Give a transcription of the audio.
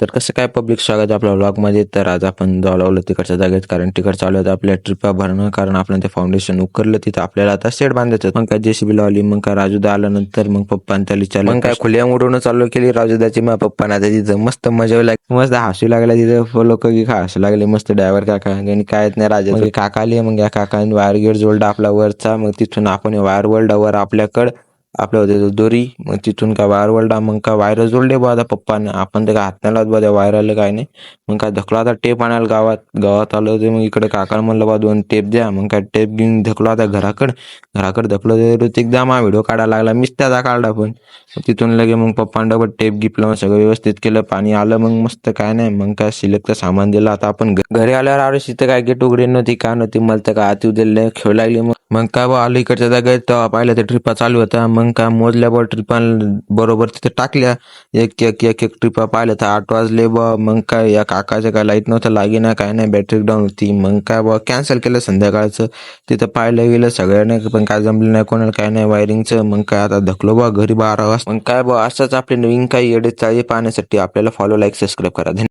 तर कसं काय पब्लिक स्वागत आपल्या व्लॉगमध्ये तर आज आपण जाऊ लागलो तिकडच्या जागेत कारण तिकड चालू होतं आपल्या ट्रिपा भरणं कारण आपण ते फाउंडेशन उकरलं तिथं. आपल्याला आता सेट बांधायचं मग काय जेसीबी लावली मग काय राजूदा आल्यानंतर मग पप्पाने त्याला विचारलं मग काय खुल्या उडवणं चालू केली राजूदाची मग पप्पाने आता तिथं मस्त मजा लागली. मस्त हसू लागला तिथं. लोक की खा हसू लागले मस्त ड्रायव्हर काका आणि काय येत नाही राजा काका आली मग या काकाने वायर गिर जोडला आपला वरचा. मग तिथून आपण वायर वर्ल्डावर आपल्याकडं आपल्या होते दोरी मग तिथून काय वायर वळला मग काय वायर जोडले बा आता पप्पाने. आपण ते काय हात नाही लावत बा त्या वायराला काय नाही. मग काय धकलो आता टेप आणायला गावात. गावात आलो होते मग इकडे काका म्हणलं बा दोन टेप द्या. मग काय टेप घेऊन धकलो आता घराकडं. घराकडे धकलो एकदा मा व्हिडिओ काढायला लागला. मीच त्याचा काढला पण. तिथून लगे मग पप्पाने डबल टेप गिपलं सगळं व्यवस्थित केलं. पाणी आलं मग मस्त काय नाही. मग काय सिलेक्ट सामान दिलं. आता आपण घरी आल्यावर आरो तिथं काय गेट उघडी नव्हती काय नव्हती मला तर काय आत दिले खेळ लागली मग. मग काय बा अलीकडच्या इकडच्या जागेत तेव्हा पाहिलं ते ट्रिपा चालू होत्या मग काय मोजल्या बा ट्रिपा बरोबर तिथे टाकल्या. एक एक एक एक ट्रिपा पाहिलं तर आठ वाजले बा. मग काय या काकाचं काय लाइट नव्हतं लागे ना काय नाही बॅटरी डाऊन होती. मग काय बा कॅन्सल केलं संध्याकाळचं. तिथं पाहिलं गेलं सगळ्यांना पण काय जमलं नाही कोणाला काय नाही वायरिंगचं मग काय आता धकलो बा घरी बारा वाजता. मग काय बा असंच आपले नवीन काही एडिट चाळी पाहण्यासाठी. आपल्याला फॉलो लाईक सबस्क्राईब करा.